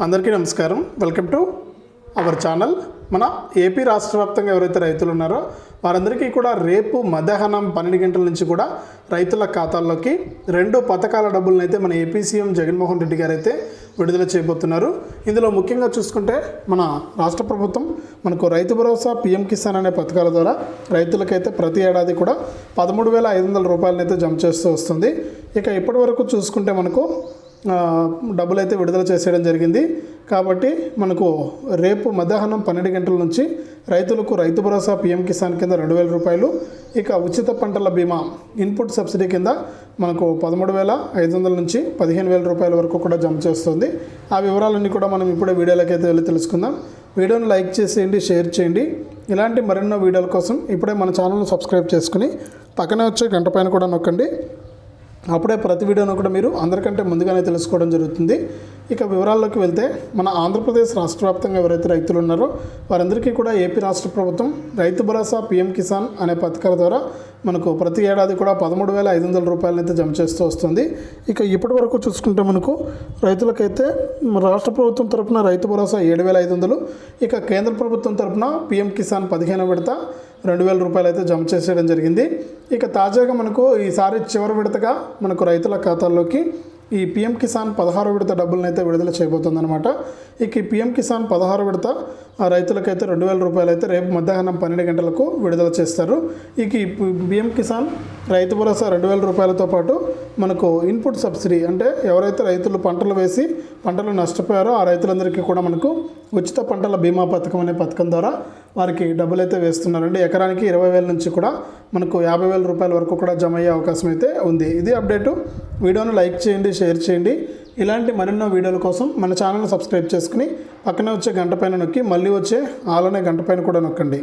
అందరికీ నమస్కారం. Welcome to our channel. మన ఏపీ రాష్ట్ర వ్యాప్తంగా ఎవరైతే రైతులు ఉన్నారో వారందరికీ కూడా రేపు మధ్యాహ్నం పన్నెండు గంటల నుంచి కూడా రైతుల ఖాతాల్లోకి రెండు పథకాల డబ్బులను అయితే మన ఏపీ సీఎం జగన్మోహన్ రెడ్డి గారు అయితే విడుదల చేయబోతున్నారు. ఇందులో ముఖ్యంగా చూసుకుంటే మన రాష్ట్ర ప్రభుత్వం మనకు రైతు భరోసా పిఎం కిసాన్ అనే పథకాల ద్వారా రైతులకైతే ప్రతి ఏడాది కూడా పదమూడు వేల ఐదు వందల రూపాయలనైతే జమ చేస్తూ వస్తుంది. ఇక ఇప్పటి వరకు చూసుకుంటే మనకు డబ్బులైతే డబ్బులు అయితే విడుదల చేసేయడం జరిగింది. కాబట్టి మనకు రేపు మధ్యాహ్నం పన్నెండు గంటల నుంచి రైతులకు రైతు భరోసా పిఎం కిసాన్ కింద రెండు వేల రూపాయలు ఇక ఉచిత పంటల బీమా ఇన్పుట్ సబ్సిడీ కింద మనకు పదమూడు వేల ఐదు వందల నుంచి పదిహేను వేల రూపాయల వరకు కూడా జమ చేస్తుంది. ఆ వివరాలన్నీ కూడా మనం ఇప్పుడే వీడియోలోకి వెళ్ళి తెలుసుకుందాం. వీడియోని లైక్ చేసేయండి షేర్ చేయండి. ఇలాంటి మరెన్నో వీడియోల కోసం ఇప్పుడే మన ఛానల్ను సబ్స్క్రైబ్ చేసుకుని పక్కనే వచ్చే గంట పైన కూడా నొక్కండి. అప్పుడే ప్రతి వీడియోను కూడా మీరు అందరికంటే ముందుగానే తెలుసుకోవడం జరుగుతుంది. ఇక వివరాల్లోకి వెళ్తే మన ఆంధ్రప్రదేశ్ రాష్ట్ర వ్యాప్తంగా ఎవరైతే రైతులు ఉన్నారో వారందరికీ కూడా ఏపీ రాష్ట్ర ప్రభుత్వం రైతు భరోసా పీఎం కిసాన్ అనే పథకాల ద్వారా మనకు ప్రతి ఏడాది కూడా పదమూడు వేల ఐదు వందల రూపాయలనైతే జమ చేస్తూ వస్తుంది. ఇక ఇప్పటి వరకు చూసుకుంటే మనకు రైతులకైతే రాష్ట్ర ప్రభుత్వం తరఫున రైతు భరోసా ఏడు వేల ఐదు వందలు ఇక కేంద్ర ప్రభుత్వం తరపున పిఎం కిసాన్ పదిహేను విడత రెండు వేల రూపాయలు అయితే జమ చేసేయడం జరిగింది. ఇక తాజాగా మనకు ఈసారి చివరి విడతగా మనకు రైతుల ఖాతాల్లోకి ఈ పిఎం కిసాన్ పదహారు విడత డబ్బులను అయితే విడుదల చేయబోతుందన్నమాట. ఇక ఈ పిఎం కిసాన్ పదహారు విడత ఆ రైతులకైతే రెండు వేల రూపాయలు అయితే రేపు మధ్యాహ్నం పన్నెండు గంటలకు విడుదల చేస్తారు. ఇక బిఎం కిసాన్ రైతు భరోసా రెండు వేల రూపాయలతో పాటు మనకు ఇన్పుట్ సబ్సిడీ అంటే ఎవరైతే రైతులు పంటలు వేసి పంటలు నష్టపోయారో ఆ రైతులందరికీ కూడా మనకు ఉచిత పంటల బీమా పథకం అనే పథకం ద్వారా వారికి డబ్బులు అయితే వేస్తున్నారండి. ఎకరానికి ఇరవై వేల నుంచి కూడా మనకు యాభై వేల రూపాయల వరకు కూడా జమ అయ్యే అవకాశం అయితే ఉంది. ఇది అప్డేటు. వీడియోను లైక్ చేయండి షేర్ చేయండి. ఇలాంటి మరెన్నో వీడియోల కోసం మన ఛానల్ని సబ్స్క్రైబ్ చేసుకుని పక్కనే వచ్చే గంట పైన నొక్కి మళ్ళీ వచ్చే ఆలనే గంట పైన కూడా నొక్కండి.